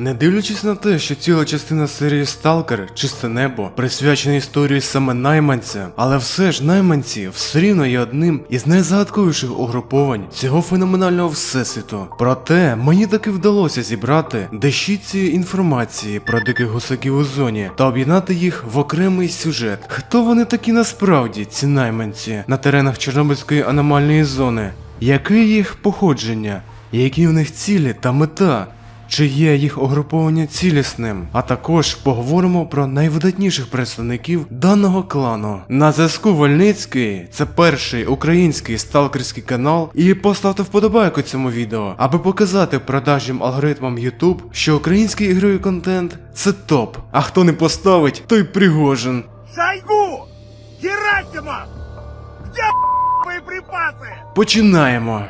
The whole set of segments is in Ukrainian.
Не дивлячись на те, що ціла частина серії Сталкер, чисте небо, присвячена історії саме найманця, але все ж найманці все рівно є одним із найзагадковіших угруповань цього феноменального всесвіту. Проте мені таки вдалося зібрати дещиці інформації про диких гусаків у зоні та об'єднати їх в окремий сюжет. Хто вони такі насправді, ці найманці, на теренах Чорнобильської аномальної зони? Яке їх походження? Які в них цілі та мета? Чи є їх угруповання цілісним? А також поговоримо про найвидатніших представників даного клану. На зв'язку Вольницький це перший український сталкерський канал. І поставте вподобайку цьому відео, аби показати продажнім алгоритмам YouTube, що український ігровий контент це топ. А хто не поставить, той пригожин. Шойгу! Герасимов! Где боеприпасы? Починаємо.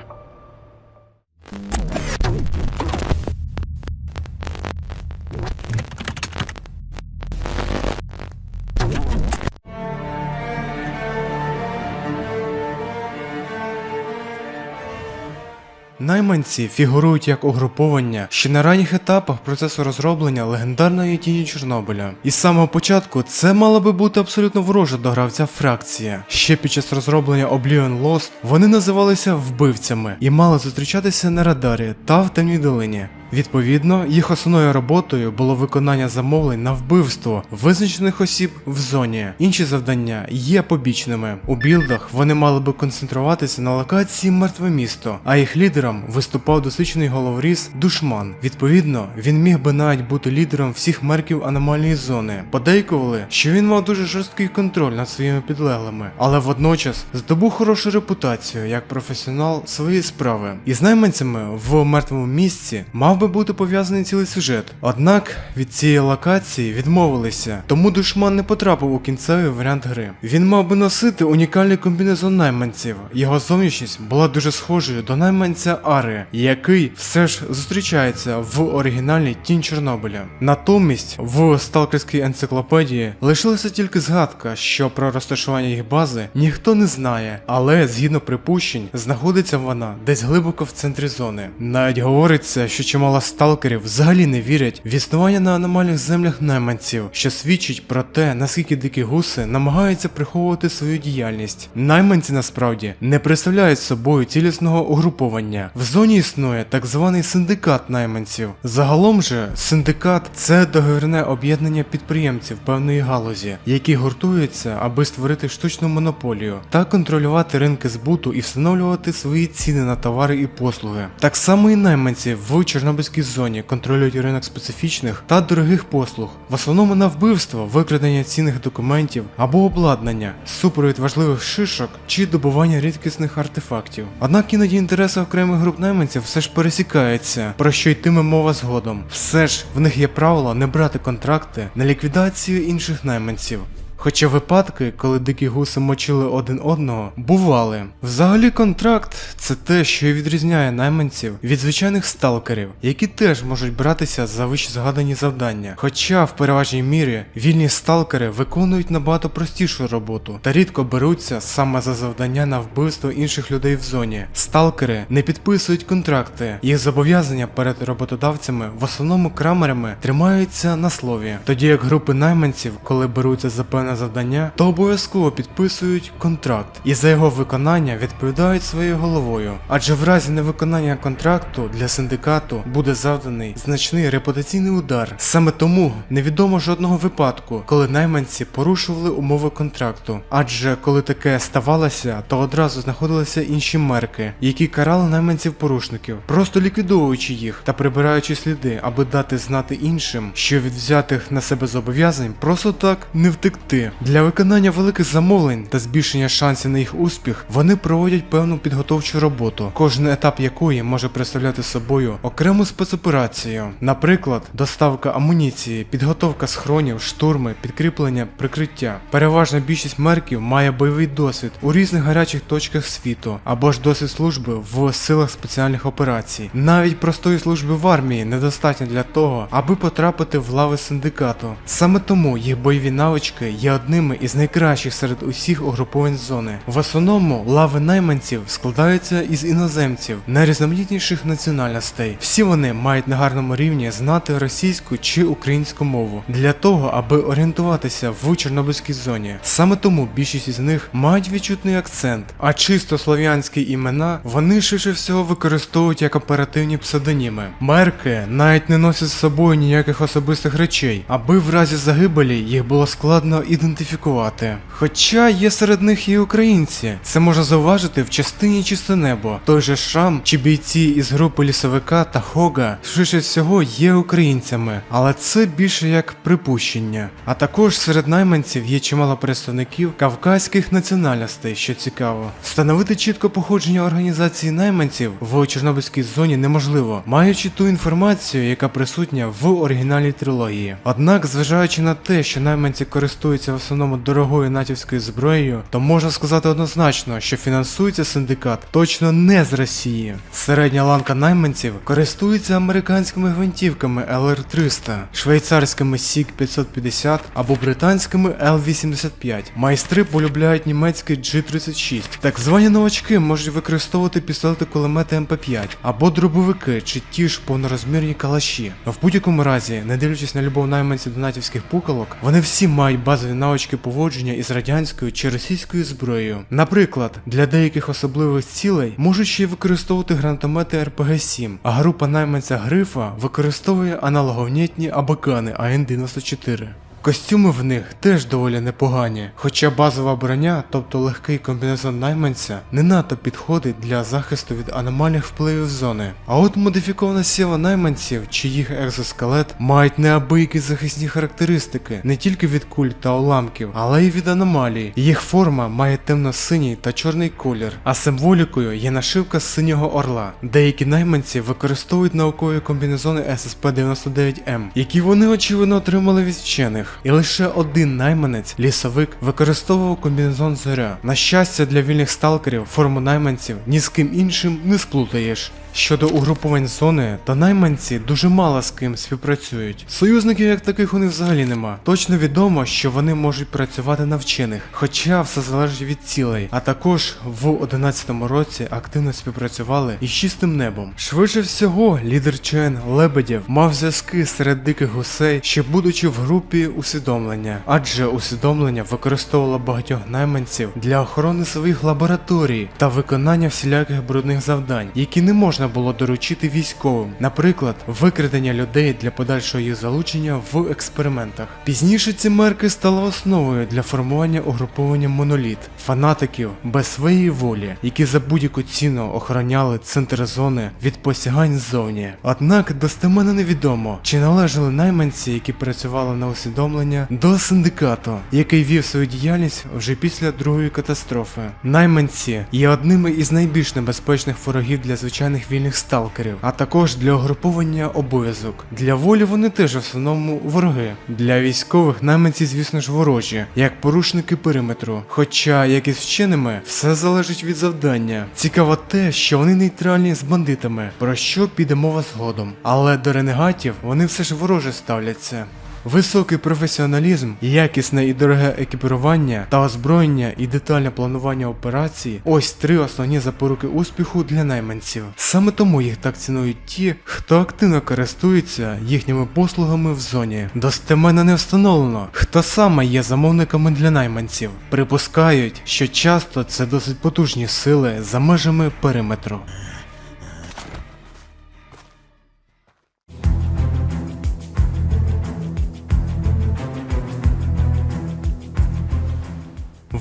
Найманці фігурують як угруповання ще на ранніх етапах процесу розроблення легендарної тіні Чорнобиля. І з самого початку це мала би бути абсолютно ворожа до гравця фракція. Ще під час розроблення Oblivion Lost вони називалися вбивцями і мали зустрічатися на радарі та в темній долині. Відповідно, їх основною роботою було виконання замовлень на вбивство визначених осіб в зоні. Інші завдання є побічними. У білдах вони мали би концентруватися на локації мертве місто, а їх лідером виступав досвідчений головоріз Душман. Відповідно, він міг би навіть бути лідером всіх мерків аномальної зони. Подейкували, що він мав дуже жорсткий контроль над своїми підлеглими, але водночас здобув хорошу репутацію як професіонал своєї справи. І з найманцями в мертвому місці мав би бути пов'язаний цілий сюжет. Однак від цієї локації відмовилися, тому душман не потрапив у кінцевий варіант гри. Він мав би носити унікальний комбінезон найманців. Його зовнішність була дуже схожою до найманця Ари, який все ж зустрічається в оригінальній тінь Чорнобиля. Натомість в сталкерській енциклопедії лишилася тільки згадка, що про розташування їх бази ніхто не знає, але згідно припущень, знаходиться вона десь глибоко в центрі зони. Навіть говориться, що чимало сталкерів взагалі не вірять в існування на аномальних землях найманців, що свідчить про те, наскільки дикі гуси намагаються приховувати свою діяльність. Найманці насправді не представляють собою цілісного угруповання. В зоні існує так званий синдикат найманців. Загалом же синдикат це договірне об'єднання підприємців певної галузі, які гуртуються, аби створити штучну монополію та контролювати ринки збуту і встановлювати свої ціни на товари і послуги. Так само і найманці в Чорнобильській зоні контролюють ринок специфічних та дорогих послуг, в основному на вбивство, викрадення цінних документів або обладнання, супровід важливих шишок чи добування рідкісних артефактів. Однак іноді інтереси окремих груп найманців все ж пересікаються, про що йтиме мова згодом. Все ж в них є правило не брати контракти на ліквідацію інших найманців. Хоча випадки, коли дикі гуси мочили один одного, бували. Взагалі, контракт це те, що і відрізняє найманців від звичайних сталкерів, які теж можуть братися за вище згадані завдання. Хоча в переважній мірі вільні сталкери виконують набагато простішу роботу та рідко беруться саме за завдання на вбивство інших людей в зоні. Сталкери не підписують контракти, їх зобов'язання перед роботодавцями, в основному крамерами, тримаються на слові. Тоді як групи найманців, коли беруться за певне завдання, то обов'язково підписують контракт і за його виконання відповідають своєю головою. Адже в разі невиконання контракту для синдикату буде завданий значний репутаційний удар. Саме тому невідомо жодного випадку, коли найманці порушували умови контракту. Адже коли таке ставалося, то одразу знаходилися інші мерки, які карали найманців порушників, просто ліквідовуючи їх та прибираючи сліди, аби дати знати іншим, що від взятих на себе зобов'язань просто так не втекти. Для виконання великих замовлень та збільшення шансів на їх успіх вони проводять певну підготовчу роботу, кожен етап якої може представляти собою окрему спецоперацію, наприклад, доставка амуніції, підготовка схронів, штурми, підкріплення, прикриття. Переважна більшість мерків має бойовий досвід у різних гарячих точках світу або ж досвід служби в силах спеціальних операцій. Навіть простої служби в армії недостатньо для того, аби потрапити в лави синдикату. Саме тому їх бойові навички є є одними із найкращих серед усіх угруповань зони. В основному лави найманців складаються із іноземців найрізноманітніших національностей. Всі вони мають на гарному рівні знати російську чи українську мову для того, аби орієнтуватися в Чорнобильській зоні. Саме тому більшість із них мають відчутний акцент, а чисто слов'янські імена вони швидше всього використовують як оперативні псевдоніми. Мерки навіть не носять з собою ніяких особистих речей, аби в разі загибелі їх було складно ідентифікувати. Хоча є серед них і українці, це можна зауважити в частині чисте небо. Той же Шрам чи бійці із групи лісовика та Хога швидше всього є українцями, але це більше як припущення. А також серед найманців є чимало представників кавказьких національностей, що цікаво. Встановити чітко походження організації найманців в Чорнобильській зоні неможливо, маючи ту інформацію, яка присутня в оригінальній трилогії. Однак, зважаючи на те, що найманці користуються в основному дорогою натівською зброєю, то можна сказати однозначно, що фінансується синдикат точно не з Росії. Середня ланка найманців користується американськими гвинтівками LR300, швейцарськими SIG 550 або британськими L85. Майстри полюбляють німецький G36. Так звані новачки можуть використовувати пістолети кулемети МП5 або дробовики чи ті ж повнорозмірні калаші. В будь-якому разі, не дивлячись на любов найманців до натівських пукалок, вони всі мають базові навички поводження із радянською чи російською зброєю. Наприклад, для деяких особливих цілей можуть ще й використовувати гранатомети РПГ-7, а група найманця Грифа використовує аналоговнітні абакани АН-94. Костюми в них теж доволі непогані, хоча базова броня, тобто легкий комбінезон найманця, не надто підходить для захисту від аномальних впливів зони. А от модифікована сіла найманців чи їх екзоскелет мають неабиякі захисні характеристики не тільки від куль та уламків, але й від аномалій. Їх форма має темно-синій та чорний колір, а символікою є нашивка синього орла. Деякі найманці використовують наукові комбінезони SSP-99M, які вони очевидно отримали від вчених. І лише один найманець, лісовик, використовував комбінезон зоря. На щастя, для вільних сталкерів форму найманців ні з ким іншим не сплутаєш. Щодо угруповань зони, то найманці дуже мало з ким співпрацюють. Союзників як таких у них взагалі нема. Точно відомо, що вони можуть працювати на вчених, хоча все залежить від цілей. А також в 11-му році активно співпрацювали із чистим небом. Швидше всього, лідер ЧН Лебедєв мав зв'язки серед диких гусей, ще будучи в групі усвідомлення, адже усвідомлення використовувало багатьох найманців для охорони своїх лабораторій та виконання всіляких брудних завдань, які не можна було доручити військовим, наприклад, викрадення людей для подальшого їх залучення в експериментах. Пізніше ці мерки стали основою для формування угруповання моноліт, фанатиків без своєї волі, які за будь-яку ціну охороняли центр зони від посягань ззовні. Однак достеменно невідомо, чи належали найманці, які працювали на усвідомлення, до синдикату, який вів свою діяльність вже після другої катастрофи. Найманці є одними із найбільш небезпечних ворогів для звичайних вільних сталкерів, а також для угруповання обов'язок. Для волі вони теж в основному вороги. Для військових найманці, звісно ж, ворожі, як порушники периметру. Хоча, як і з вченими, все залежить від завдання. Цікаво те, що вони нейтральні з бандитами, про що піде мова згодом. Але до ренегатів вони все ж вороже ставляться. Високий професіоналізм, якісне і дороге екіпірування та озброєння і детальне планування операцій ось три основні запоруки успіху для найманців. Саме тому їх так цінують ті, хто активно користується їхніми послугами в зоні. Достеменно не встановлено, хто саме є замовниками для найманців. Припускають, що часто це досить потужні сили за межами периметру.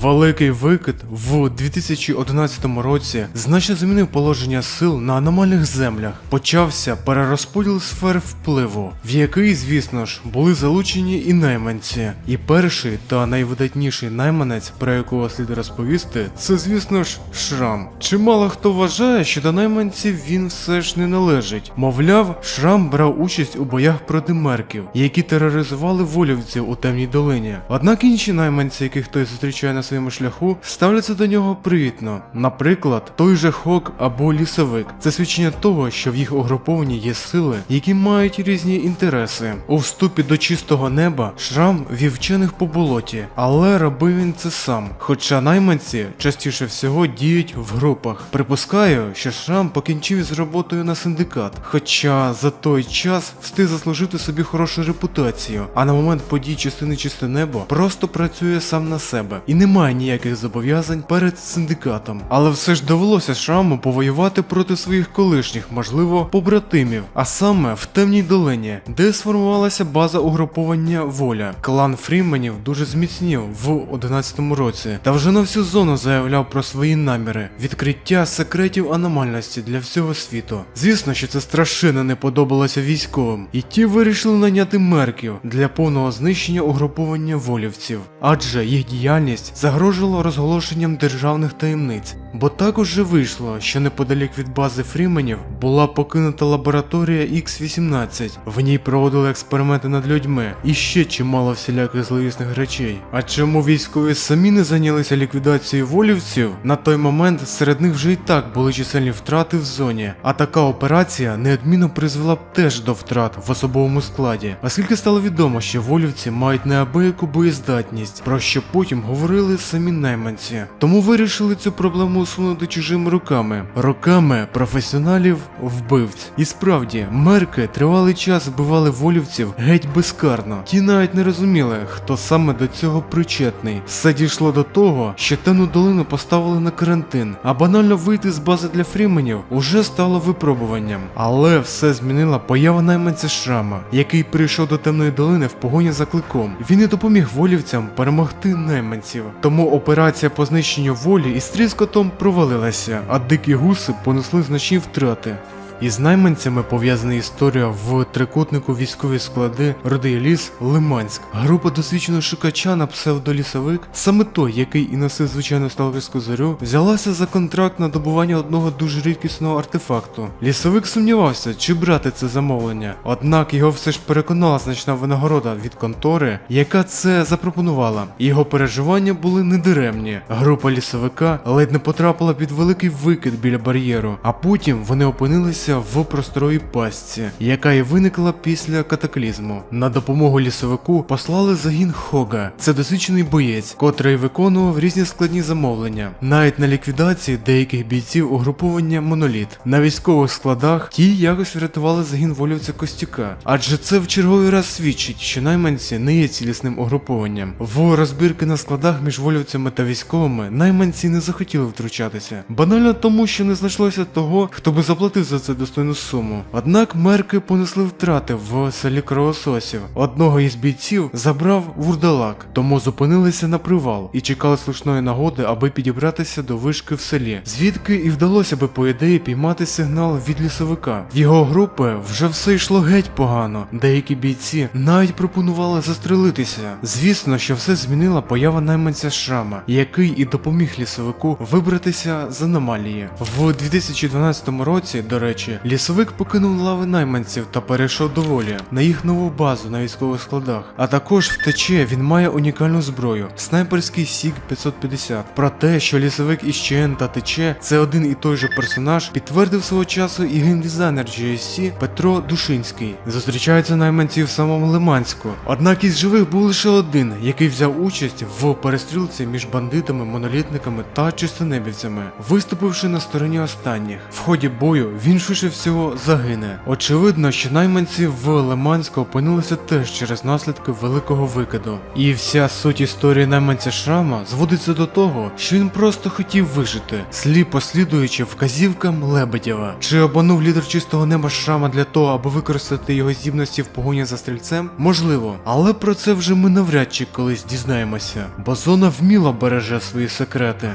Великий викид в 2011 році значно змінив положення сил на аномальних землях. Почався перерозподіл сфер впливу, в який, звісно ж, були залучені і найманці. І перший та найвидатніший найманець, про якого слід розповісти, це, звісно ж, Шрам. Чимало хто вважає, що до найманців він все ж не належить. Мовляв, Шрам брав участь у боях проти мерків, які тероризували волівців у темній долині. Однак інші найманці, яких той зустрічає на своєму шляху, ставляться до нього привітно. Наприклад, той же Хок або лісовик. Це свідчення того, що в їх угрупованні є сили, які мають різні інтереси. У вступі до чистого неба Шрам вів вчених по болоті, але робив він це сам. Хоча найманці частіше всього діють в групах. Припускаю, що Шрам покінчив з роботою на синдикат, хоча за той час встиг заслужити собі хорошу репутацію, а на момент подій частини чисте небо просто працює сам на себе і не має ніяких зобов'язань перед синдикатом. Але все ж довелося Шраму повоювати проти своїх колишніх, можливо, побратимів, а саме в темній долині, де сформувалася база угруповання воля. Клан Фріменів дуже зміцнів в 11-му році та вже на всю зону заявляв про свої наміри відкриття секретів аномальності для всього світу. Звісно, що це страшенно не подобалося військовим, і ті вирішили наняти мерків для повного знищення угруповання волівців, адже їх діяльність загрожувала розголошенням державних таємниць. Бо так уже вийшло, що неподалік від бази Фріменів була покинута лабораторія X-18. В ній проводили експерименти над людьми і ще чимало всіляких зловісних речей. А чому військові самі не зайнялися ліквідацією волівців? На той момент серед них вже і так були чисельні втрати в зоні, а така операція неодмінно призвела б теж до втрат в особовому складі, оскільки стало відомо, що волівці мають неабияку боєздатність, про що потім говорили самі найманці. Тому вирішили цю проблему усунути чужими руками, руками професіоналів вбивць. І справді, мерки тривалий час вбивали волівців геть безкарно. Ті навіть не розуміли, хто саме до цього причетний. Все дійшло до того, що темну долину поставили на карантин, а банально вийти з бази для фріменів уже стало випробуванням. Але все змінила поява найманця Шрама, який прийшов до темної долини в погоні за кликом. Він і допоміг волівцям перемогти найманців. Тому операція по знищенню волі із тріскотом провалилася, а дикі гуси понесли значні втрати. Із найманцями пов'язана історія в трикутнику військові склади Родий ліс Лиманськ. Група досвідченого шукача на псевдолісовик, саме той, який і носив звичайну сталкерську зорю, взялася за контракт на добування одного дуже рідкісного артефакту. Лісовик сумнівався, чи брати це замовлення, однак його все ж переконала значна винагорода від контори, яка це запропонувала. Його переживання були недаремні. Група лісовика ледь не потрапила під великий викид біля бар'єру, а потім вони опинилися в просторовій пастці, яка і виникла після катаклізму. На допомогу лісовику послали загін Хога. Це досвідчений боєць, котрий виконував різні складні замовлення, навіть на ліквідації деяких бійців угруповання Моноліт. На військових складах ті якось врятували загін волівця Костюка, адже це в черговий раз свідчить, що найманці не є цілісним угрупованням. В розбірки на складах між волівцями та військовими найманці не захотіли втручатися, банально тому, що не знайшлося того, хто би заплатив за це достойну суму. Однак мерки понесли втрати в селі Кровососів. Одного із бійців забрав вурдалак, тому зупинилися на привал і чекали слушної нагоди, аби підібратися до вишки в селі, звідки і вдалося би по ідеї піймати сигнал від лісовика. В його групи вже все йшло геть погано. Деякі бійці навіть пропонували застрелитися. Звісно, що все змінила поява найманця Шрама, який і допоміг лісовику вибратися з аномалії. В 2012 році, до речі, лісовик покинув лави найманців та перейшов до волі на їх нову базу на військових складах. А також втече він має унікальну зброю снайперський Сіг 550. Про те, що лісовик із ЧН та ТЧ це один і той же персонаж, підтвердив свого часу і геймдизайнер GSC Петро Душинський. Зустрічаються найманці в самому Лиманську. Однак із живих був лише один, який взяв участь в перестрілці між бандитами, монолітниками та чистонебівцями, виступивши на стороні останніх. В ході бою він швидше всього загине. Очевидно, що найманці в Лиманську опинилися теж через наслідки великого викиду. І вся суть історії найманця Шрама зводиться до того, що він просто хотів вижити, сліпо слідуючи вказівкам Лебедєва. Чи обманув лідер чистого неба Шрама для того, аби використати його здібності в погоні за стрільцем? Можливо, але про це вже ми навряд чи колись дізнаємося, бо зона вміло береже свої секрети.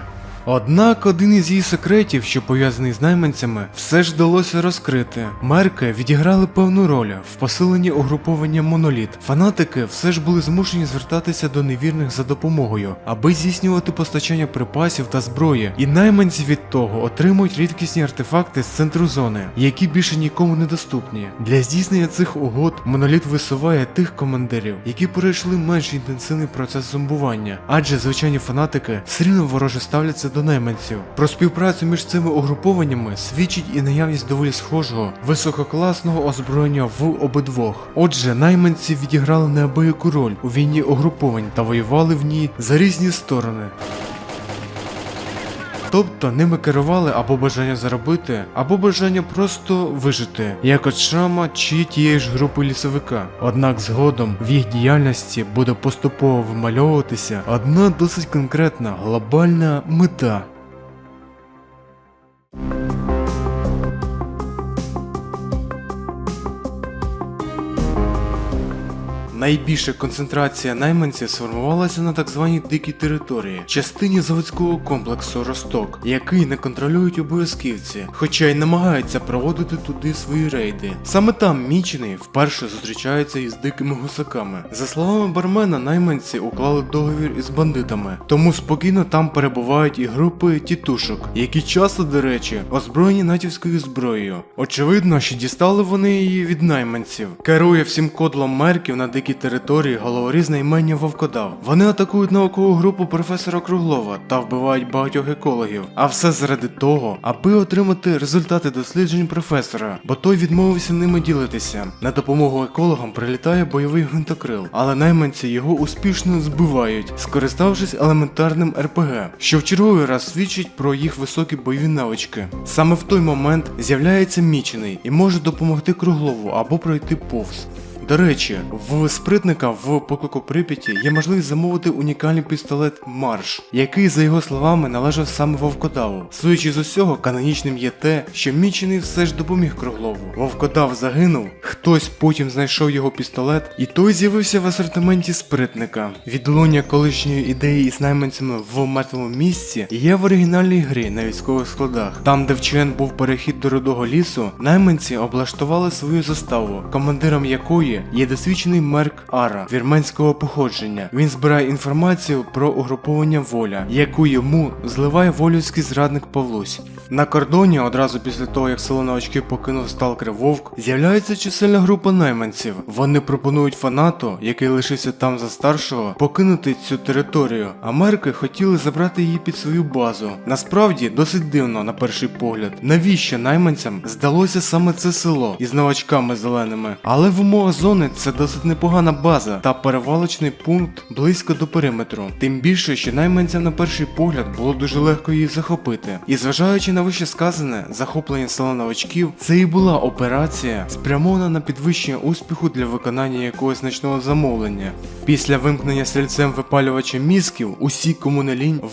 Однак один із її секретів, що пов'язаний з найманцями, все ж вдалося розкрити. Мерки відіграли певну роль в посиленні угруповання моноліт. Фанатики все ж були змушені звертатися до невірних за допомогою, аби здійснювати постачання припасів та зброї. І найманці від того отримують рідкісні артефакти з центру зони, які більше нікому не доступні. Для здійснення цих угод моноліт висуває тих командирів, які перейшли менш інтенсивний процес зомбування, адже звичайні фанатики все рівно вороже ставляться до найманців. Про співпрацю між цими угрупованнями свідчить і наявність доволі схожого висококласного озброєння в обидвох. Отже, найманці відіграли неабияку роль у війні угруповань та воювали в ній за різні сторони. Тобто ними керували або бажання заробити, або бажання просто вижити, як от шрама чи тієї ж групи лісовика. Однак згодом в їх діяльності буде поступово вимальовуватися одна досить конкретна глобальна мета. Найбільша концентрація найманців сформувалася на так званій дикій території, частині заводського комплексу Росток, який не контролюють обов'язківці, хоча й намагаються проводити туди свої рейди. Саме там Мічений вперше зустрічається із дикими гусаками. За словами бармена, найманці уклали договір із бандитами, тому спокійно там перебувають і групи тітушок, які часто, до речі, озброєні натівською зброєю. Очевидно, що дістали вони її від найманців. Керує всім кодлом мерків на дикій території головоріз на імення Вовкодав. Вони атакують наукову групу професора Круглова та вбивають багатьох екологів. А все заради того, аби отримати результати досліджень професора, бо той відмовився ними ділитися. На допомогу екологам прилітає бойовий гвинтокрил, але найманці його успішно збивають, скориставшись елементарним РПГ, що в черговий раз свідчить про їх високі бойові навички. Саме в той момент з'являється мічений і може допомогти Круглову або пройти повз. До речі, в спритника в поклику Прип'яті є можливість замовити унікальний пістолет Марш, який, за його словами, належав саме Вовкодаву. Судячи з усього, канонічним є те, що Мічений все ж допоміг Круглову. Вовкодав загинув, хтось потім знайшов його пістолет, і той з'явився в асортименті спритника. Відлуння колишньої ідеї із найманцями в мертвому місці є в оригінальній грі на військових складах. Там, де вчен був перехід до рудого лісу, найманці облаштували свою заставу, командиром якої є досвідчений Мерк Ара вірменського походження. Він збирає інформацію про угруповання воля, яку йому зливає волюський зрадник Павлусь. На кордоні, одразу після того, як село новачки покинув сталкер Вовк, з'являється чисельна група найманців. Вони пропонують фанату, який лишився там за старшого, покинути цю територію. Америки хотіли забрати її під свою базу. Насправді досить дивно на перший погляд, навіщо найманцям здалося саме це село із новачками зеленими. Але в умовах зони це досить непогана база та перевалочний пункт близько до периметру. Тим більше, що найманцям на перший погляд було дуже легко її захопити. І зважаючи на вище сказане, захоплення села новачків, це і була операція, спрямована на підвищення успіху для виконання якогось значного замовлення. Після вимкнення стрільцем випалювача мізків, усі кому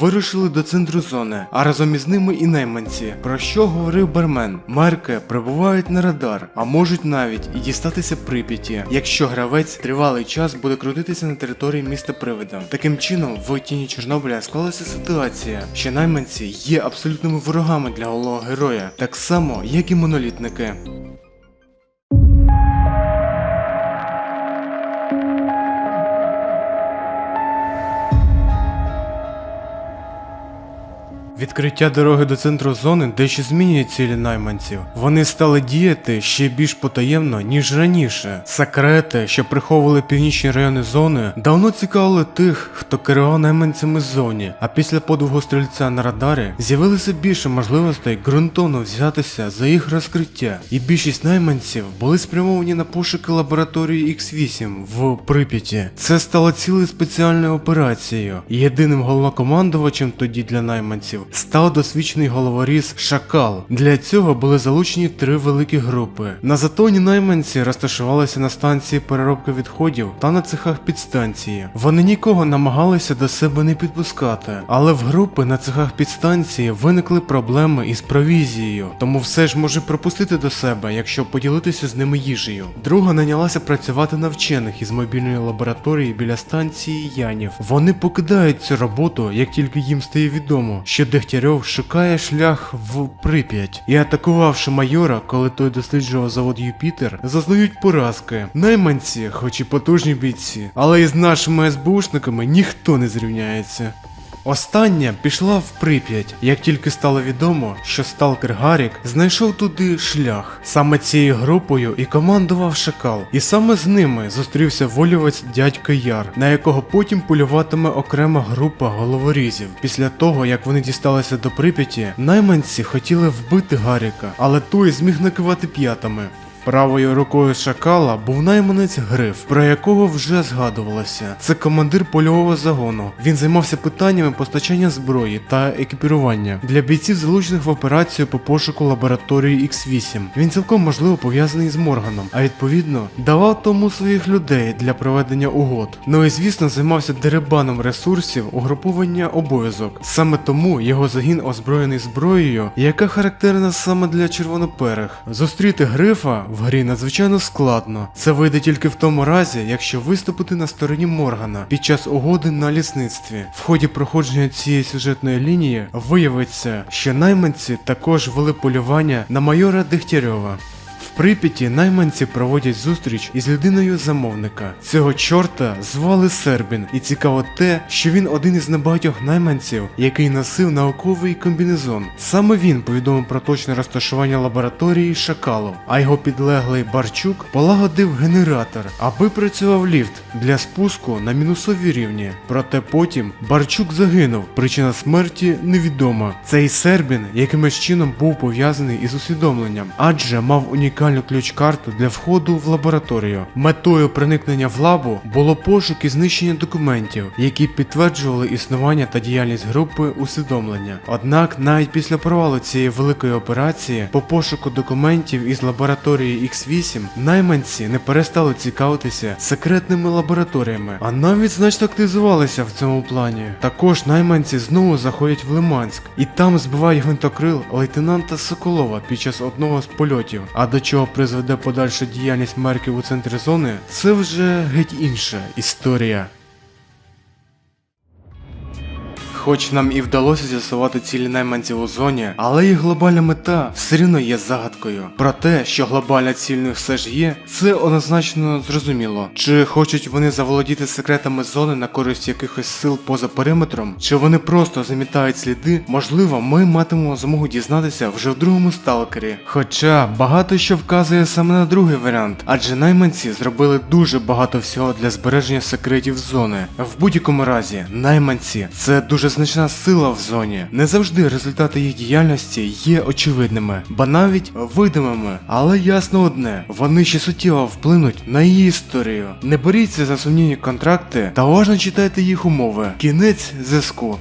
вирушили до центру зони, а разом із ними і найманці. Про що говорив бармен? Мерки прибувають на радар, а можуть навіть і дістатися прип'яті, якщо гравець тривалий час буде крутитися на території міста привида. Таким чином, в тіні Чорнобиля склалася ситуація, що найманці є абсолютними ворогами для головного героя, так само, як і монолітники. Відкриття дороги до центру зони дещо змінює цілі найманців. Вони стали діяти ще більш потаємно, ніж раніше. Секрети, що приховували північні райони зони, давно цікавили тих, хто керував найманцями ззовні. А після подвигу стрільця на радарі з'явилося більше можливостей ґрунтовно взятися за їх розкриття. І більшість найманців були спрямовані на пошуки лабораторії X8 в Прип'яті. Це стало цілою спеціальною операцією. Єдиним головнокомандувачем тоді для найманців став досвідчений головоріз Шакал. Для цього були залучені три великі групи. На затоні найманці розташувалися на станції переробки відходів та на цехах підстанції. Вони нікого намагалися до себе не підпускати, але в групи на цехах підстанції виникли проблеми із провізією, тому все ж може пропустити до себе, якщо поділитися з ними їжею. Друга найнялася працювати на вчених із мобільної лабораторії біля станції Янів. Вони покидають цю роботу, як тільки їм стає відомо, що Дегтярьов шукає шлях в Прип'ять і атакувавши майора, коли той досліджував завод Юпітер, зазнають поразки. Найманці, хоч і потужні бійці, але із нашими СБУшниками ніхто не зрівняється. Остання пішла в Прип'ять, як тільки стало відомо, що сталкер Гарік знайшов туди шлях. Саме цією групою і командував Шакал, і саме з ними зустрівся волівець дядько Яр, на якого потім полюватиме окрема група головорізів. Після того, як вони дісталися до Прип'яті, найманці хотіли вбити Гаріка, але той зміг накивати п'ятами. Правою рукою шакала був найманець Гриф, про якого вже згадувалося. Це командир польового загону. Він займався питаннями постачання зброї та екіпірування для бійців, залучених в операцію по пошуку лабораторії X8. Він цілком можливо пов'язаний з Морганом, а відповідно давав тому своїх людей для проведення угод. Ну і звісно займався деребаном ресурсів угруповання обов'язок. Саме тому його загін озброєний зброєю, яка характерна саме для червоноперих. Зустріти грифа в грі надзвичайно складно. Це вийде тільки в тому разі, якщо виступити на стороні Моргана під час угоди на лісництві. В ході проходження цієї сюжетної лінії виявиться, що найманці також вели полювання на майора Дегтярьова. В Прип'яті найманці проводять зустріч із людиною замовника. Цього чорта звали Сербін, і цікаво те, що він один із небагатьох найманців, який носив науковий комбінезон. Саме він повідомив про точне розташування лабораторії Шакалов, а його підлеглий Барчук полагодив генератор, аби працював ліфт для спуску на мінусові рівні. Проте потім Барчук загинув. Причина смерті невідома. Цей Сербін якимось чином був пов'язаний із усвідомленням, адже мав унікальну ключ-карту для входу в лабораторію. Метою проникнення в лабу було пошук і знищення документів, які підтверджували існування та діяльність групи усвідомлення. Однак, навіть після провалу цієї великої операції по пошуку документів із лабораторії X8, найманці не перестали цікавитися секретними лабораторіями, а навіть значно активізувалися в цьому плані. Також найманці знову заходять в Лиманськ і там збивають гвинтокрил лейтенанта Соколова під час одного з польотів. А до чого призведе подальша діяльність мерків у центрі зони, це вже геть інша історія. Хоч нам і вдалося з'ясувати цілі найманців у зоні, але їх глобальна мета все рівно є загадкою. Про те, що глобальна ціль них все ж є, це однозначно зрозуміло. Чи хочуть вони заволодіти секретами зони на користь якихось сил поза периметром, чи вони просто замітають сліди, можливо, ми матимемо змогу дізнатися вже в другому сталкері. Хоча багато що вказує саме на другий варіант, адже найманці зробили дуже багато всього для збереження секретів зони. В будь-якому разі, найманці це дуже значна сила в зоні. Не завжди результати їх діяльності є очевидними, ба навіть видимими. Але ясно одне, вони ще суттєво вплинуть на її історію. Не боріться за сумнівні контракти та уважно читайте їх умови. Кінець зв'язку.